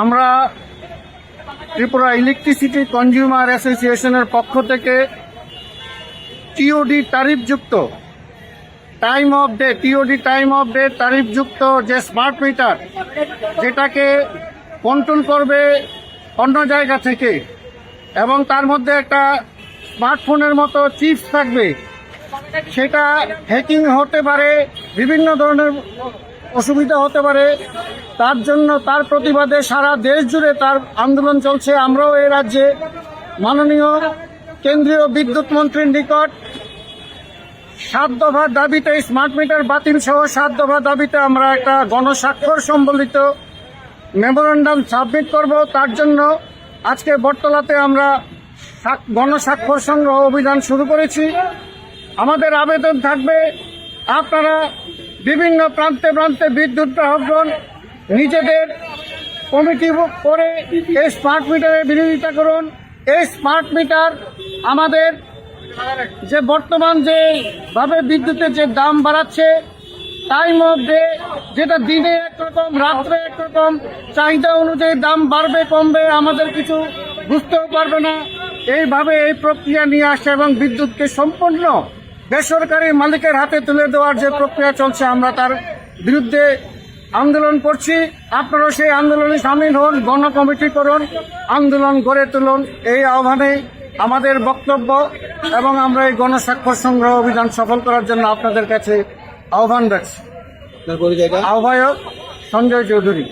আমরা Tripura electricity consumer অ্যাসোসিয়েশনের পক্ষ থেকে TOD তারিফযুক্ত time of day TOD time of day তারিফযুক্ত যে স্মার্ট মিটার যেটাকে কন্ট্রোল করবে অন্য জায়গা থেকে, এবং তার মধ্যে একটা স্মার্টফোনের মতো চিপস থাকবে, সেটা হ্যাকিং হতে পারে বিভিন্ন ধরনের অসুবিধা হতে পারে। তার জন্য, তার প্রতিবাদে সারা দেশ জুড়ে তার আন্দোলন চলছে। আমরাও এই রাজ্যে মাননীয় কেন্দ্রীয় বিদ্যুৎ মন্ত্রীর নিকট সাত দফার দাবিতে স্মার্ট মিটার বাতিল সহ সাত দফা দাবিতে আমরা একটা গণস্বাক্ষর সম্বলিত মেমোরেন্ডাম সাবমিট করব। তার জন্য আজকে বটতলাতে আমরা গণস্বাক্ষর সংগ্রহ অভিযান শুরু করেছি। আমাদের আবেদন থাকবে আপনারা বিভিন্ন প্রান্তে প্রান্তে বিদ্যুৎ গ্রাহকগণ নিজেদের কমিটি করে এই স্মার্ট মিটারের বিরোধিতা করুন। এই স্মার্ট মিটার আমাদের যে বর্তমান যে ভাবে বিদ্যুতের যে দাম বাড়াচ্ছে, তাই মধ্যে যেটা দিনে একরকম রাত্রে একরকম চাহিদা অনুযায়ী দাম বাড়বে, কমবে, আমাদের কিছু বুঝতেও পারবে না। এইভাবে এই প্রক্রিয়া নিয়ে আসছে এবং বিদ্যুৎকে সম্পূর্ণ বেসরকারি মালিকের হাতে তুলে দেওয়ার যে প্রক্রিয়া চলছে আমরা তার বিরুদ্ধে আন্দোলন করছি। আপনারা সেই আন্দোলনে সামিল হন গণ কমিটি করুন আন্দোলন গড়ে তুলুন। এই আহ্বানে আমাদের বক্তব্য এবং আমরা এই গণস্বাক্ষর সংগ্রহ অভিযান সফল করার জন্য আপনাদের কাছে আহ্বান রাখছি। আহ্বায়ক সঞ্জয় চৌধুরী।